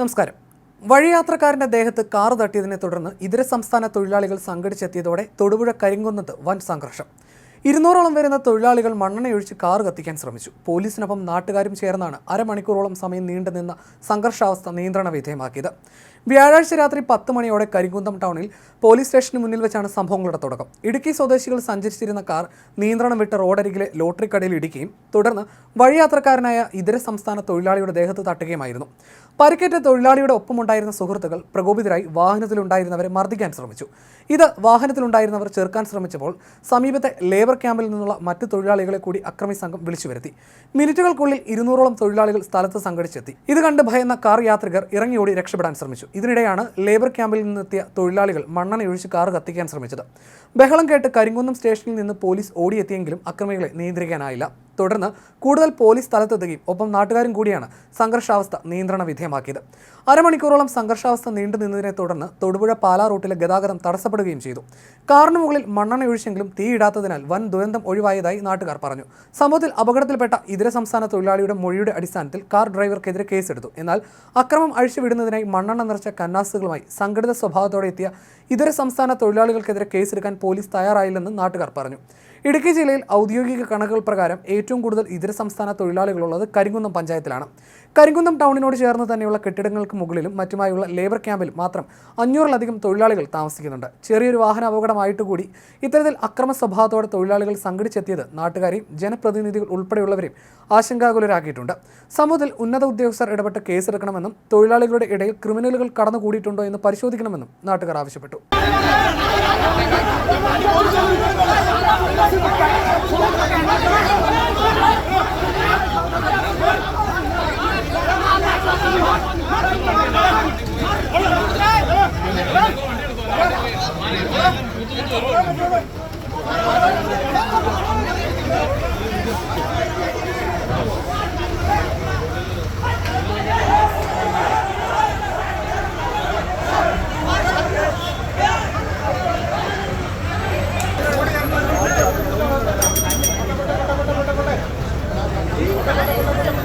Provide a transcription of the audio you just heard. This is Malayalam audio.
നമസ്കാരം. വഴിയാത്രക്കാരന്റെ ദേഹത്ത് കാറ് തട്ടിയതിനെ തുടർന്ന് ഇതര സംസ്ഥാന തൊഴിലാളികൾ സംഘടിച്ചെത്തിയതോടെ തൊടുപുഴ കരിങ്കുന്നത്ത് വൻ സംഘർഷം. ഇരുന്നൂറോളം വരുന്ന തൊഴിലാളികൾ മണ്ണെണ്ണയൊഴിച്ച് കാർ കത്തിക്കാൻ ശ്രമിച്ചു. പോലീസിനൊപ്പം നാട്ടുകാരും ചേർന്നാണ് അരമണിക്കൂറോളം സമയം നീണ്ടുനിന്ന സംഘർഷാവസ്ഥ നിയന്ത്രണ വിധേയമാക്കിയത്. വ്യാഴാഴ്ച രാത്രി പത്ത് മണിയോടെ കരിങ്കുന്തം ടൗണിൽ പോലീസ് സ്റ്റേഷന് മുന്നിൽ വെച്ചാണ് സംഭവങ്ങളുടെ തുടക്കം. ഇടുക്കി സ്വദേശികൾ സഞ്ചരിച്ചിരുന്ന കാർ നിയന്ത്രണം വിട്ട് റോഡരികിലെ ലോട്ടറി കടയിൽ ഇടിക്കുകയും തുടർന്ന് വഴിയാത്രക്കാരനായ ഇതര സംസ്ഥാന തൊഴിലാളിയുടെ ദേഹത്ത് തട്ടുകയുമായിരുന്നു. പരിക്കേറ്റ തൊഴിലാളിയുടെ ഒപ്പമുണ്ടായിരുന്ന സുഹൃത്തുക്കൾ പ്രകോപിതരായി വാഹനത്തിലുണ്ടായിരുന്നവരെ മർദ്ദിക്കാൻ ശ്രമിച്ചു. ഇത് വാഹനത്തിലുണ്ടായിരുന്നവർ ചെറുക്കാൻ ശ്രമിച്ചപ്പോൾ സമീപത്തെ ലേബർ ക്യാമ്പിൽ നിന്നുള്ള മറ്റ് തൊഴിലാളികളെ കൂടി അക്രമി സംഘം വിളിച്ചു വരുത്തി മിനിറ്റുകൾക്കുള്ളിൽ ഇരുന്നൂറോളം തൊഴിലാളികൾ സ്ഥലത്ത് സംഘടിച്ചെത്തി. ഇത് കണ്ട് ഭയന്ന കാർ യാത്രികർ ഇറങ്ങിയോടി രക്ഷപ്പെടാൻ ശ്രമിച്ചു. ഇതിനിടെയാണ് ലേബർ ക്യാമ്പിൽ നിന്നെത്തിയ തൊഴിലാളികൾ മണ്ണെണ്ണയൊഴിച്ച് കാർ കത്തിക്കാൻ ശ്രമിച്ചത്. ബഹളം കേട്ട് കരിങ്കുന്നം സ്റ്റേഷനിൽ നിന്ന് പോലീസ് ഓടിയെത്തിയെങ്കിലും അക്രമികളെ നിയന്ത്രിക്കാനായില്ല. തുടർന്ന് കൂടുതൽ പോലീസ് സ്ഥലത്തെത്തുകയും ഒപ്പം നാട്ടുകാരും കൂടിയാണ് സംഘർഷാവസ്ഥ നിയന്ത്രണ വിധേയമാക്കിയത്. അരമണിക്കൂറോളം സംഘർഷാവസ്ഥ നീണ്ടു നിന്നതിനെ തുടർന്ന് തൊടുപുഴ പാലാ റൂട്ടിലെ ഗതാഗതം തടസ്സപ്പെടുകയും ചെയ്തു. കാറിന് മുകളിൽ മണ്ണെണ്ണ ഒഴിച്ചെങ്കിലും തീയിടാത്തതിനാൽ വൻ ദുരന്തം ഒഴിവായതായി നാട്ടുകാർ പറഞ്ഞു. സംഭവത്തിൽ അപകടത്തിൽപ്പെട്ട ഇതര സംസ്ഥാന തൊഴിലാളിയുടെ മൊഴിയുടെ അടിസ്ഥാനത്തിൽ കാർ ഡ്രൈവർക്കെതിരെ കേസെടുത്തു. എന്നാൽ അക്രമം അഴിച്ചുവിടുന്നതിനായി മണ്ണെണ്ണ നിറച്ച കന്നാസുകളുമായി സംഘടിത സ്വഭാവത്തോടെ എത്തിയ ഇതര സംസ്ഥാന തൊഴിലാളികൾക്കെതിരെ കേസെടുക്കാൻ പോലീസ് തയ്യാറായില്ലെന്ന് നാട്ടുകാർ പറഞ്ഞു. ഇടുക്കി ജില്ലയിൽ ഔദ്യോഗിക കണക്കുകൾ പ്രകാരം ഏറ്റവും കൂടുതൽ ഇതര സംസ്ഥാന തൊഴിലാളികളുള്ളത് കരിങ്കുന്നം പഞ്ചായത്തിലാണ്. കരിങ്കുന്നം ടൗണിനോട് ചേർന്ന് തന്നെയുള്ള കെട്ടിടങ്ങൾക്ക് മുകളിലും മറ്റുമായുള്ള ലേബർ ക്യാമ്പിലും മാത്രം അഞ്ഞൂറിലധികം തൊഴിലാളികൾ താമസിക്കുന്നുണ്ട്. ചെറിയൊരു വാഹന അപകടമായിട്ട് കൂടി ഇത്തരത്തിൽ അക്രമ സ്വഭാവത്തോടെ തൊഴിലാളികൾ സംഘടിച്ചെത്തിയത് നാട്ടുകാരെയും ജനപ്രതിനിധികൾ ഉൾപ്പെടെയുള്ളവരെയും ആശങ്കാകുലരാക്കിയിട്ടുണ്ട്. സമൂഹത്തിൽ ഉന്നത ഉദ്യോഗസ്ഥർ ഇടപെട്ട് കേസെടുക്കണമെന്നും തൊഴിലാളികളുടെ ഇടയിൽ ക്രിമിനലുകൾ കടന്നുകൂടിയിട്ടുണ്ടോ എന്ന് പരിശോധിക്കണമെന്നും നാട്ടുകാർ ആവശ്യപ്പെട്ടു. Gracias.